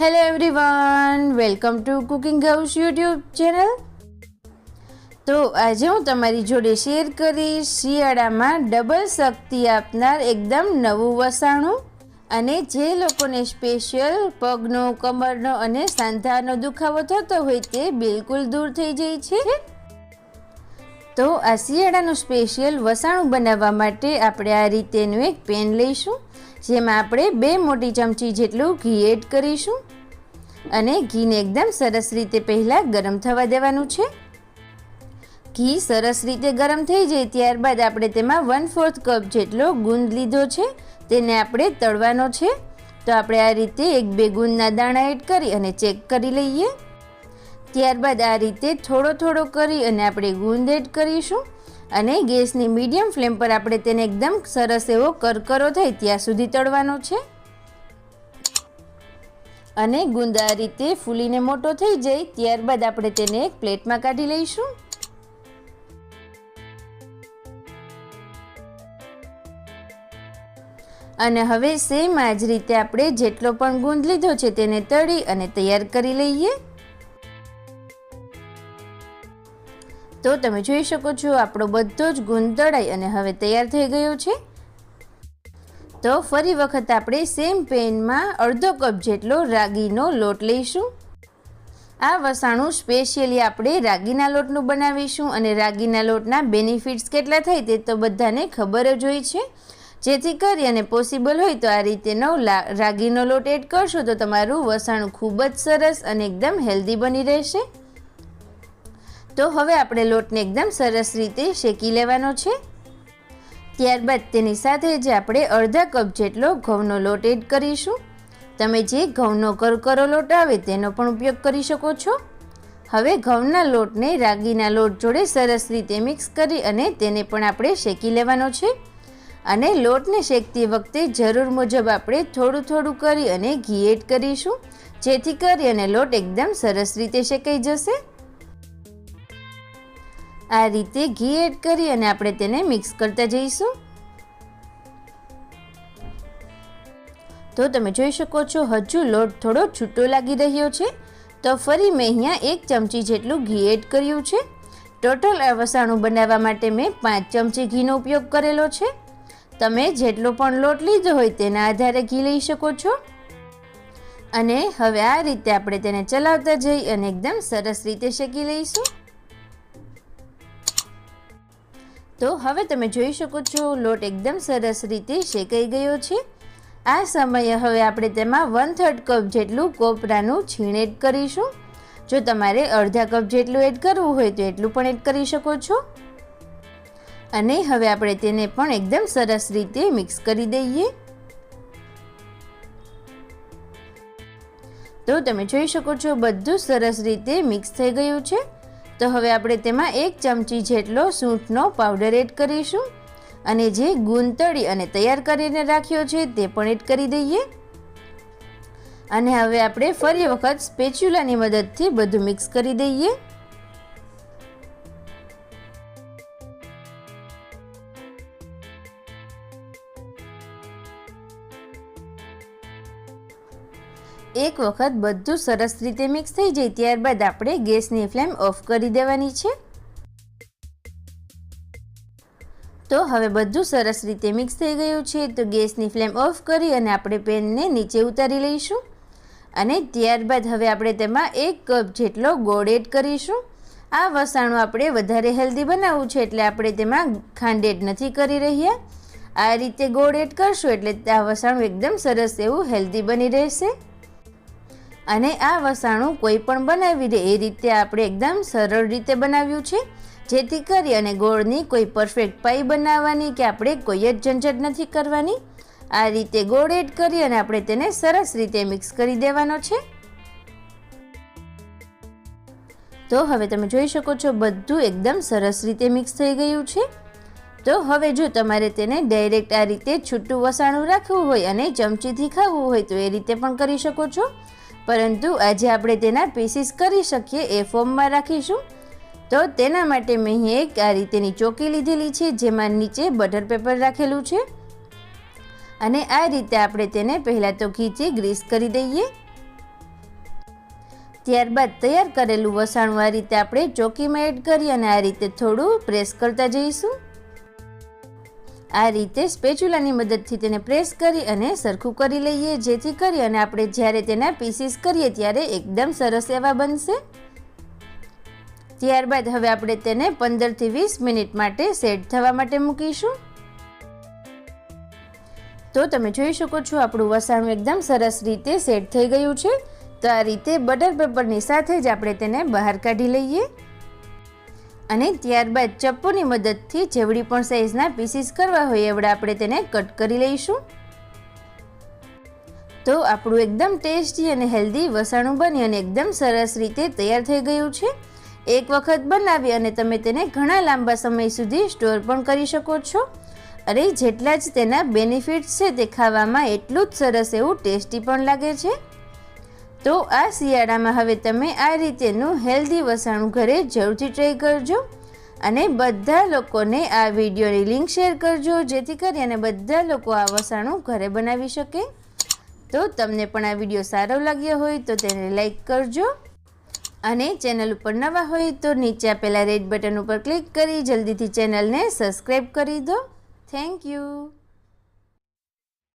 Hello everyone welcome to cooking house YouTube channel તો આજે હું તમારી જોડે શેર કરીશ શિયાળામાં ડબલ શક્તિ આપનાર એકદમ નવું વસાણું અને જે લોકોને સ્પેશિયલ પગનો, કમરનો અને સાંધાનો દુખાવો થતો હોય તે બિલકુલ દૂર થઈ જાય છે. તો આ શિયાળાનું સ્પેશિયલ વસાણું બનાવવા માટે આપણે આ રીતેનું એક પેન લઈશું, જેમાં આપણે બે મોટી ચમચી જેટલું ઘી એડ કરીશું અને ઘીને એકદમ સરસ રીતે પહેલાં ગરમ થવા દેવાનું છે. ઘી સરસ રીતે ગરમ થઈ જાય ત્યારબાદ આપણે તેમાં વન ફોર્થ કપ જેટલો ગુંદ લીધો છે, તેને આપણે તળવાનો છે. તો આપણે આ રીતે એક બે ગુંદના દાણા એડ કરી અને ચેક કરી લઈએ. ત્યારબાદ આ રીતે થોડો થોડો કરી અને આપણે ગુંદ કરીશું. અને ગેસની મીડિયમ ફ્લેમ પર આપણે તેને એકદમ સરસ એવો કરકરો થાય ત્યાં સુધી તળવાનો છે. અને ગુંદ આ રીતે ફૂલીને મોટો થઈ જાય, ત્યારબાદ આપણે તેને એક પ્લેટમાં કાઢી લઈશું. અને હવે સેમ આ જ રીતે આપણે જેટલો પણ ગુંદ લીધો છે તેને તળી અને તૈયાર કરી લઈએ. તો તમે જોઈ શકો છો, આપણો બધો જ ગુંદ દળાઈ અને હવે તૈયાર થઈ ગયો છે. તો ફરી વખત આપણે સેમ પેનમાં અડધો કપ જેટલો રાગીનો લોટ લઈશું. આ વસાણું સ્પેશિયલી આપણે રાગીના લોટનું બનાવીશું અને રાગીના લોટના બેનિફિટ્સ કેટલા થાય તે તો બધાને ખબર જ હોય છે. જેથી કરી અને પોસિબલ હોય તો આ રીતેનો રાગીનો લોટ એડ કરશો તો તમારું વસાણું ખૂબ જ સરસ અને એકદમ હેલ્ધી બની રહેશે. તો હવે આપણે લોટને એકદમ સરસ રીતે શેકી લેવાનો છે. ત્યારબાદ તેની સાથે જ આપણે અડધા કપ જેટલો ઘઉંનો લોટ એડ કરીશું. તમે જે ઘઉંનો કરકરો લોટ આવે તેનો પણ ઉપયોગ કરી શકો છો. હવે ઘઉંના લોટને રાગીના લોટ જોડે સરસ રીતે મિક્સ કરી અને તેને પણ આપણે શેકી લેવાનો છે. અને લોટને શેકતી વખતે જરૂર મુજબ આપણે થોડું થોડું કરી અને ઘી એડ કરીશું. જેથી કરી અને લોટ એકદમ સરસ રીતે શેકાઈ જશે. આ રીતે ઘી એડ કરી અને આપણે તેને મિક્સ કરતા જઈશું. તો તમે જોઈ શકો છો, હજુ લોટ થોડો છૂટો લાગી રહ્યો છે. તો ફરી મેં અહીંયા એક ચમચી જેટલું ઘી એડ કર્યું છે. ટોટલ આ વસાણું બનાવવા માટે મેં પાંચ ચમચી ઘીનો ઉપયોગ કરેલો છે. તમે જેટલો પણ લોટ લીધો હોય તેના આધારે ઘી લઈ શકો છો. અને હવે આ રીતે આપણે તેને ચલાવતા જઈ અને એકદમ સરસ રીતે શેકી લઈશું. તો હવે તમે જોઈ શકો છો, લોટ એકદમ સરસ રીતે શેકાઈ ગયો છે. આ સમયે હવે આપણે તેમાં વન થર્ડ કપ જેટલું કોપરાનું છીણ એડ કરીશું. જો તમારે અડધા કપ જેટલું એડ કરવું હોય તો એટલું પણ એડ કરી શકો છો. અને હવે આપણે તેને પણ એકદમ સરસ રીતે મિક્સ કરી દઈએ. તો તમે જોઈ શકો છો, બધું સરસ રીતે મિક્સ થઈ ગયું છે. તો હવે આપણે તેમાં એક ચમચી જેટલો સૂંઠનો પાવડર એડ કરીશું. અને જે ગુંતળી અને તૈયાર કરીને રાખ્યો છે તે પણ એડ કરી દઈએ. અને હવે આપણે ફરી વખત સ્પેચ્યુલાની મદદથી બધું મિક્સ કરી દઈએ. એક વખત બધું સરસ રીતે મિક્સ થઈ જાય ત્યારબાદ આપણે ગેસની ફ્લેમ ઓફ કરી દેવાની છે. તો હવે બધું સરસ રીતે મિક્સ થઈ ગયું છે, તો ગેસની ફ્લેમ ઓફ કરી અને આપણે પેનને નીચે ઉતારી લઈશું. અને ત્યારબાદ હવે આપણે તેમાં એક કપ જેટલો ગોળ એડ કરીશું. આ વસાણું આપણે વધારે હેલ્ધી બનાવવું છે એટલે આપણે તેમાં ખાંડ એડ નથી કરી રહ્યા. આ રીતે ગોળ એડ કરશું એટલે આ વસાણું એકદમ સરસ એવું હેલ્ધી બની રહેશે. અને આ વસાણું કોઈ પણ બનાવી દે. એ રીતે આપણે એકદમ સરળ રીતે બનાવ્યું છે. જેથી કરી અને ગોળની કોઈ પરફેક્ટ પાઈ બનાવવાની કે આપણે કોઈ જ ઝંઝટ નથી કરવાની. આ રીતે ગોળ એડ કરી અને આપણે તેને સરસ રીતે મિક્સ કરી દેવાનો છે. તો હવે તમે જોઈ શકો છો બધું એકદમ સરસ રીતે મિક્સ થઈ ગયું છે. તો હવે જો તમારે તેને ડાયરેક્ટ આ રીતે છૂટું વસાણું રાખવું હોય અને ચમચીથી ખાવું હોય તો એ રીતે પણ કરી શકો છો. પરંતુ આજે આપણે તેના પીસીસ કરી શકીએ એ ફોર્મમાં રાખીશું. તો તેના માટે મેં અહીં એક આ રીતેની ચોકી લીધેલી છે, જેમાં નીચે બટર પેપર રાખેલું છે. અને આ રીતે આપણે તેને પહેલાં તો ઘીથી ગ્રીસ કરી દઈએ. ત્યારબાદ તૈયાર કરેલું વસાણું આ રીતે આપણે ચોકીમાં એડ કરી અને આ રીતે થોડું પ્રેસ કરતા જઈશું. આ રીતે સ્પેચ્યુલાની મદદથી તેને પ્રેસ કરી અને સરખું કરી લઈએ, જેથી કરી અને આપણે જ્યારે તેના પીસીસ કરીએ ત્યારે એકદમ સરસ એવા બનશે. ત્યારબાદ હવે આપણે તેને પંદરથી વીસ મિનિટ માટે સેટ થવા માટે મૂકીશું. તો તમે જોઈ શકો છો, આપણું વસાણું એકદમ સરસ રીતે સેટ થઈ ગયું છે. તો આ રીતે બટર પેપરની સાથે જ આપણે તેને બહાર કાઢી લઈએ. અને ત્યારબાદ ચપ્પુની મદદથી જેવડી પણ સાઈઝના પીસીસ કરવા હોય એવડા આપણે તેને કટ કરી લઈશું. તો આપણું એકદમ ટેસ્ટી અને હેલ્ધી વસાણું બની અને એકદમ સરસ રીતે તૈયાર થઈ ગયું છે. એક વખત બનાવી અને તમે તેને ઘણા લાંબા સમય સુધી સ્ટોર પણ કરી શકો છો. અને જેટલા જ તેના બેનિફિટ્સ છે તે ખાવામાં એટલું જ સરસ એવું ટેસ્ટી પણ લાગે છે. તો આ શિયાળામાં હવે તમે આ રીતેનું હેલ્ધી વસાણું ઘરે જરૂરથી ટ્રાય કરજો અને બધા લોકોને આ વિડીયોની લિંક શેર કરજો, જેથી કરી અને બધા લોકો આ વસાણું ઘરે બનાવી શકે. તો તમને પણ આ વીડિયો સારો લાગ્યો હોય તો તેને લાઈક કરજો. અને ચેનલ ઉપર નવા હોય તો નીચે આપેલા રેડ બટન ઉપર ક્લિક કરી જલ્દીથી ચેનલને સબસ્ક્રાઈબ કરી દો. Thank you